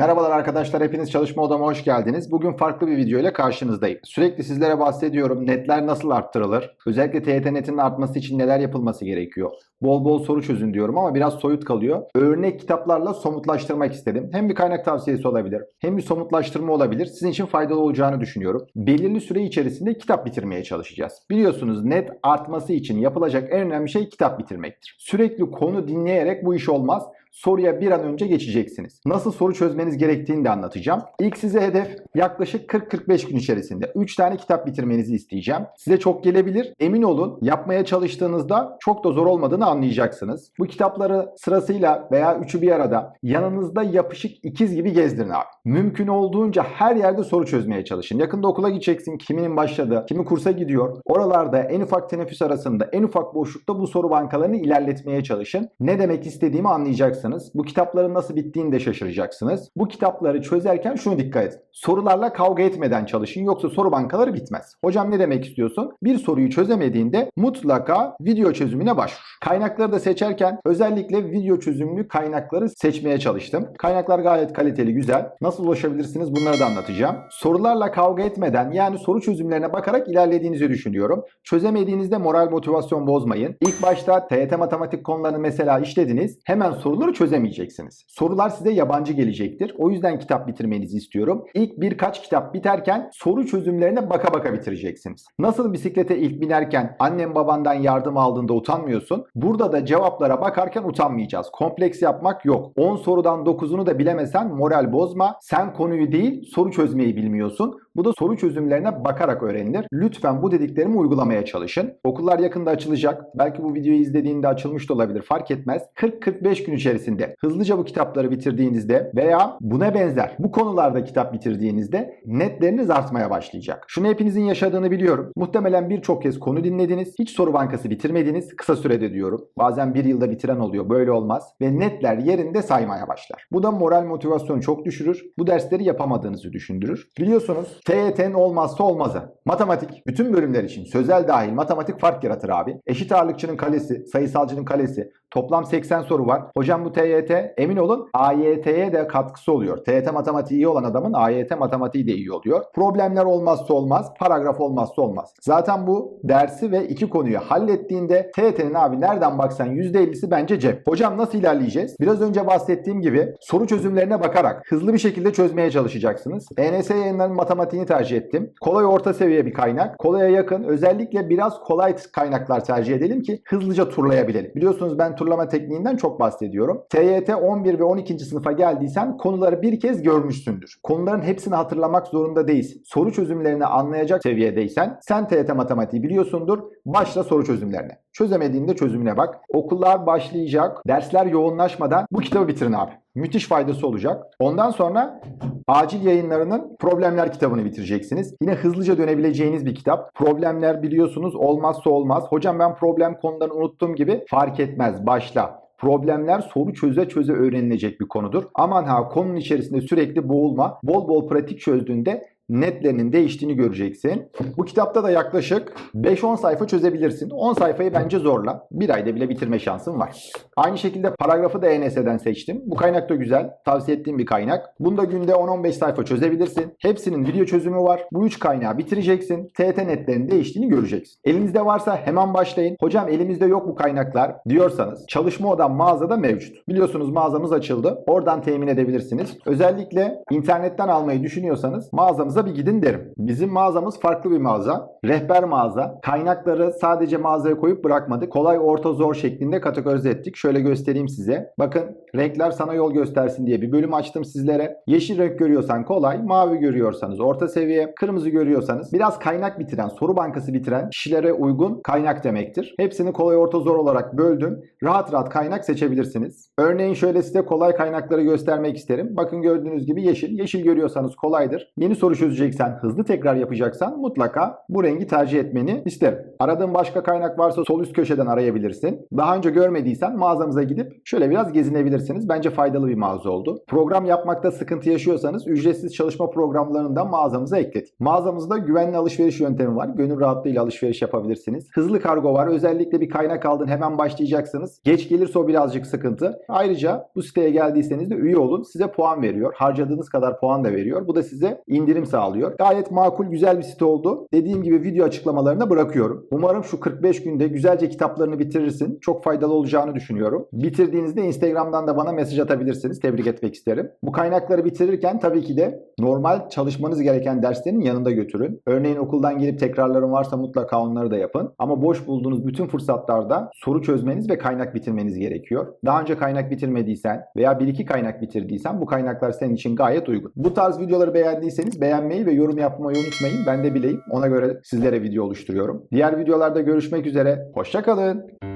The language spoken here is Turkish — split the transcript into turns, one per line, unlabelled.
Merhabalar arkadaşlar, hepiniz çalışma odama hoş geldiniz. Bugün farklı bir video ile karşınızdayım. Sürekli sizlere bahsediyorum, netler nasıl arttırılır? Özellikle TYT netinin artması için neler yapılması gerekiyor? Bol bol soru çözün diyorum ama biraz soyut kalıyor. Örnek kitaplarla somutlaştırmak istedim. Hem bir kaynak tavsiyesi olabilir, hem bir somutlaştırma olabilir. Sizin için faydalı olacağını düşünüyorum. Belirli süre içerisinde kitap bitirmeye çalışacağız. Biliyorsunuz net artması için yapılacak en önemli şey kitap bitirmektir. Sürekli konu dinleyerek bu iş olmaz soruya bir an önce geçeceksiniz. Nasıl soru çözmeniz gerektiğini de anlatacağım. İlk size hedef yaklaşık 40-45 gün içerisinde 3 tane kitap bitirmenizi isteyeceğim. Size çok gelebilir. Emin olun yapmaya çalıştığınızda çok da zor olmadığını anlayacaksınız. Bu kitapları sırasıyla veya üçü bir arada yanınızda yapışık ikiz gibi gezdirin abi. Mümkün olduğunca her yerde soru çözmeye çalışın. Yakında okula gideceksin. Kiminin başladı, kimi kursa gidiyor. Oralarda en ufak teneffüs arasında, en ufak boşlukta bu soru bankalarını ilerletmeye çalışın. Ne demek istediğimi anlayacaksınız. Bu kitapların nasıl bittiğini de şaşıracaksınız. Bu kitapları çözerken şunu dikkat edin. Sorularla kavga etmeden çalışın yoksa soru bankaları bitmez. Hocam ne demek istiyorsun? Bir soruyu çözemediğinde mutlaka video çözümüne başvur. Kaynakları da seçerken özellikle video çözümlü kaynakları seçmeye çalıştım. Kaynaklar gayet kaliteli, güzel. Nasıl ulaşabilirsiniz bunları da anlatacağım. Sorularla kavga etmeden yani soru çözümlerine bakarak ilerlediğinizi düşünüyorum. Çözemediğinizde moral motivasyon bozmayın. İlk başta TYT matematik konularını mesela işlediniz. Hemen soruları çözemeyeceksiniz. Sorular size yabancı gelecektir. O yüzden kitap bitirmenizi istiyorum. İlk birkaç kitap biterken soru çözümlerine baka baka bitireceksiniz. Nasıl bisiklete ilk binerken annen babandan yardım aldığında utanmıyorsun. Burada da cevaplara bakarken utanmayacağız. Kompleks yapmak yok. 10 sorudan 9'unu da bilemesen moral bozma. Sen konuyu değil soru çözmeyi bilmiyorsun. Bu da soru çözümlerine bakarak öğrenilir. Lütfen bu dediklerimi uygulamaya çalışın. Okullar yakında açılacak. Belki bu videoyu izlediğinde açılmış da olabilir fark etmez. 40-45 gün içerisinde hızlıca bu kitapları bitirdiğinizde veya buna benzer bu konularda kitap bitirdiğinizde netleriniz artmaya başlayacak. Şunu hepinizin yaşadığını biliyorum. Muhtemelen birçok kez konu dinlediniz. Hiç soru bankası bitirmediniz. Kısa sürede diyorum. Bazen bir yılda bitiren oluyor. Böyle olmaz. Ve netler yerinde saymaya başlar. Bu da moral motivasyonu çok düşürür. Bu dersleri yapamadığınızı düşündürür. Biliyorsunuz TYT'nin olmazsa olmazı. Matematik bütün bölümler için sözel dahil matematik fark yaratır abi. Eşit ağırlıkçının kalesi, sayısalcının kalesi, Toplam 80 soru var. Hocam bu TYT emin olun AYT'ye de katkısı oluyor. TYT matematiği iyi olan adamın AYT matematiği de iyi oluyor. Problemler olmazsa olmaz, paragraf olmazsa olmaz. Zaten bu dersi ve iki konuyu hallettiğinde TYT'nin abi nereden baksan %50'si bence cep. Hocam nasıl ilerleyeceğiz? Biraz önce bahsettiğim gibi soru çözümlerine bakarak hızlı bir şekilde çözmeye çalışacaksınız. ENS yayınlarının matematiğini tercih ettim. Kolay orta seviye bir kaynak. Kolaya yakın özellikle biraz kolay kaynaklar tercih edelim ki hızlıca turlayabilelim. Biliyorsunuz ben turlama tekniğinden çok bahsediyorum. TYT 11 ve 12. sınıfa geldiysen konuları bir kez görmüşsündür. Konuların hepsini hatırlamak zorunda değilsin. Soru çözümlerini anlayacak seviyedeysen sen TYT matematiği biliyorsundur. Başla soru çözümlerine. Çözemediğinde çözümüne bak. Okullar başlayacak. Dersler yoğunlaşmadan bu kitabı bitirin abi. Müthiş faydası olacak. Ondan sonra acil yayınlarının problemler kitabını bitireceksiniz. Yine hızlıca dönebileceğiniz bir kitap. Problemler biliyorsunuz olmazsa olmaz. Hocam ben problem konularını unuttum gibi fark etmez. Başla. Problemler soru çöze çöze öğrenilecek bir konudur. Aman ha konunun içerisinde sürekli boğulma. Bol bol pratik çözdüğünde netlerinin değiştiğini göreceksin. Bu kitapta da yaklaşık 5-10 sayfa çözebilirsin. 10 sayfayı bence zorla. Bir ayda bile bitirme şansın var. Aynı şekilde paragrafı da ENS'den seçtim. Bu kaynak da güzel. Tavsiye ettiğim bir kaynak. Bunda günde 10-15 sayfa çözebilirsin. Hepsinin video çözümü var. Bu 3 kaynağı bitireceksin. TET netlerinin değiştiğini göreceksin. Elinizde varsa hemen başlayın. Hocam elimizde yok bu kaynaklar diyorsanız çalışma odam mağazada mevcut. Biliyorsunuz mağazamız açıldı. Oradan temin edebilirsiniz. Özellikle internetten almayı düşünüyorsanız mağazamıza bir gidin derim. Bizim mağazamız farklı bir mağaza. Rehber mağaza. Kaynakları sadece mağazaya koyup bırakmadık. Kolay, orta, zor şeklinde kategorize ettik. Şöyle göstereyim size. Bakın renkler sana yol göstersin diye bir bölüm açtım sizlere. Yeşil renk görüyorsan kolay, mavi görüyorsanız orta seviye, kırmızı görüyorsanız biraz kaynak bitiren, soru bankası bitiren kişilere uygun kaynak demektir. Hepsini kolay, orta, zor olarak böldüm. Rahat rahat kaynak seçebilirsiniz. Örneğin şöyle size kolay kaynakları göstermek isterim. Bakın gördüğünüz gibi yeşil. Yeşil görüyorsanız kolaydır. Yeni soru çözümü çözeceksen, hızlı tekrar yapacaksan mutlaka bu rengi tercih etmeni isterim. Aradığın başka kaynak varsa sol üst köşeden arayabilirsin. Daha önce görmediysen mağazamıza gidip şöyle biraz gezinebilirsiniz. Bence faydalı bir mağaza oldu. Program yapmakta sıkıntı yaşıyorsanız ücretsiz çalışma programlarını da mağazamıza ekledik. Mağazamızda güvenli alışveriş yöntemi var. Gönül rahatlığıyla alışveriş yapabilirsiniz. Hızlı kargo var. Özellikle bir kaynak aldın hemen başlayacaksınız. Geç gelirse o birazcık sıkıntı. Ayrıca bu siteye geldiyseniz de üye olun. Size puan veriyor. Harcadığınız kadar puan da veriyor. Bu da size indirim sağlıyor. Gayet makul güzel bir site oldu. Dediğim gibi video açıklamalarına bırakıyorum. Umarım şu 45 günde güzelce kitaplarını bitirirsin. Çok faydalı olacağını düşünüyorum. Bitirdiğinizde Instagram'dan da bana mesaj atabilirsiniz. Tebrik etmek isterim. Bu kaynakları bitirirken tabii ki de normal çalışmanız gereken derslerin yanında götürün. Örneğin okuldan gelip tekrarların varsa mutlaka onları da yapın. Ama boş bulduğunuz bütün fırsatlarda soru çözmeniz ve kaynak bitirmeniz gerekiyor. Daha önce kaynak bitirmediysen veya bir iki kaynak bitirdiysen bu kaynaklar senin için gayet uygun. Bu tarz videoları beğendiyseniz beğenmeyi ve yorum yapmayı unutmayın. Ben de bileyim. Ona göre sizlere video oluşturuyorum. Diğer videolarda görüşmek üzere. Hoşçakalın.